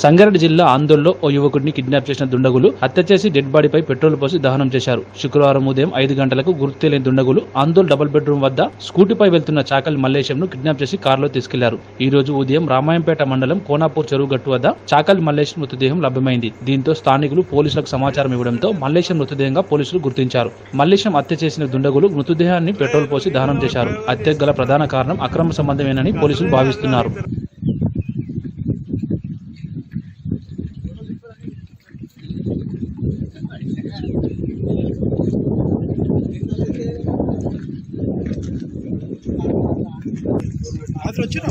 సంగారెడ్డి జిల్లా ఆందోళనలో ఓ యువకుడిని కిడ్నాప్ చేసిన దుండగులు హత్య చేసి డెడ్ బాడీపై పెట్రోల్ పోసి దహనం చేశారు. శుక్రవారం ఉదయం ఐదు గంటలకు గుర్తులేని దుండగులు ఆందోళ్ డబుల్ బెడ్రూమ్ వద్ద స్కూటీపై వెళ్తున్న చాకలి మల్లేశంను కిడ్నాప్ చేసి కారులో తీసుకెళ్ళారు. ఈ రోజు ఉదయం రామాయంపేట మండలం కోనాపూర్ చెరువు గట్టు వద్ద చాకలి మల్లేశం మృతదేహం లభ్యమైంది. దీంతో స్థానికులు పోలీసులకు సమాచారం ఇవ్వడంతో మల్లేశం మృతదేహంగా పోలీసులు గుర్తించారు. మల్లేశం హత్య చేసిన దుండగులు మృతదేహాన్ని పెట్రోల్ పోసి దహనం చేశారు. హత్యకు గల ప్రధాన కారణం అక్రమ సంబంధమేనని పోలీసులు భావిస్తున్నారు. రాత్రి వచ్చినా?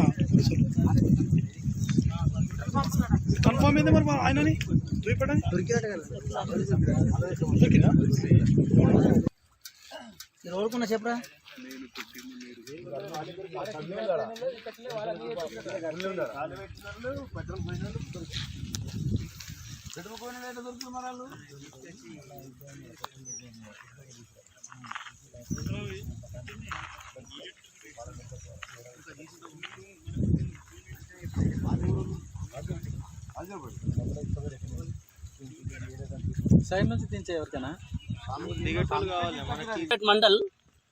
కన్ఫామ్ అయింది మరి ఆయనని? చూపెట్టండి దొరికినా ఓడుకున్నా చెప్పరా? సైడ్ నుంచి దించే ఎవరికైనా? Mandal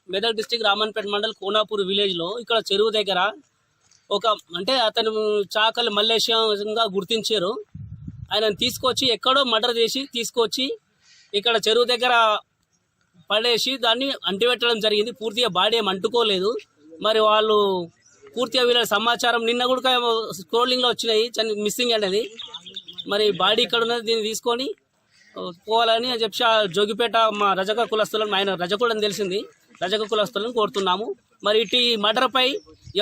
Medak district Ramanpet mandal Konapur విలేజ్లో ఇక్కడ చెరువు దగ్గర ఒక అంటే అతను చాకలి మల్లేశంగా గుర్తించారు. ఆయనను తీసుకొచ్చి ఎక్కడో మర్డర్ చేసి తీసుకొచ్చి ఇక్కడ చెరువు దగ్గర పడేసి దాన్ని అంటిపెట్టడం జరిగింది. పూర్తిగా బాడీ ఏం అంటుకోలేదు. మరి వాళ్ళు పూర్తిగా వీళ్ళ సమాచారం నిన్న కూడా స్క్రోలింగ్లో వచ్చినాయి. మిస్సింగ్ అనేది. మరి బాడీ ఇక్కడ ఉన్నది దీన్ని తీసుకొని పోవాలని చెప్పి ఆ జోగిపేట మా రజక కులస్తులను ఆయన రజకుడని తెలిసింది. రజక కులస్తులను కోరుతున్నాము. మరి ఇటు మర్డర్పై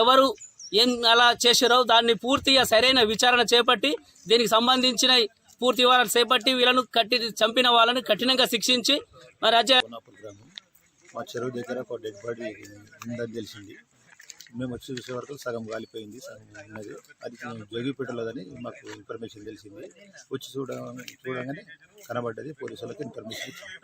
ఎవరు ఏం అలా చేశారో దాన్ని పూర్తిగా సరైన విచారణ చేపట్టి దీనికి సంబంధించిన పూర్తి వివరాలు చేపట్టి వీళ్ళను కట్టి చంపిన వాళ్ళని కఠినంగా శిక్షించి మరి అజయ్ మా చెరువు దగ్గర ఒక డెడ్ బాడీ ఉందని తెలిసింది. మేము వచ్చి చూసే వరకు సగం కాలిపోయింది సగం ఉన్నది. అది జోగిపేటలోదని మాకు ఇన్ఫర్మేషన్ తెలిసింది. వచ్చి చూడ చూడగానే కనబడ్డది పోలీసులకు ఇన్ఫర్మేషన్ ఇచ్చింది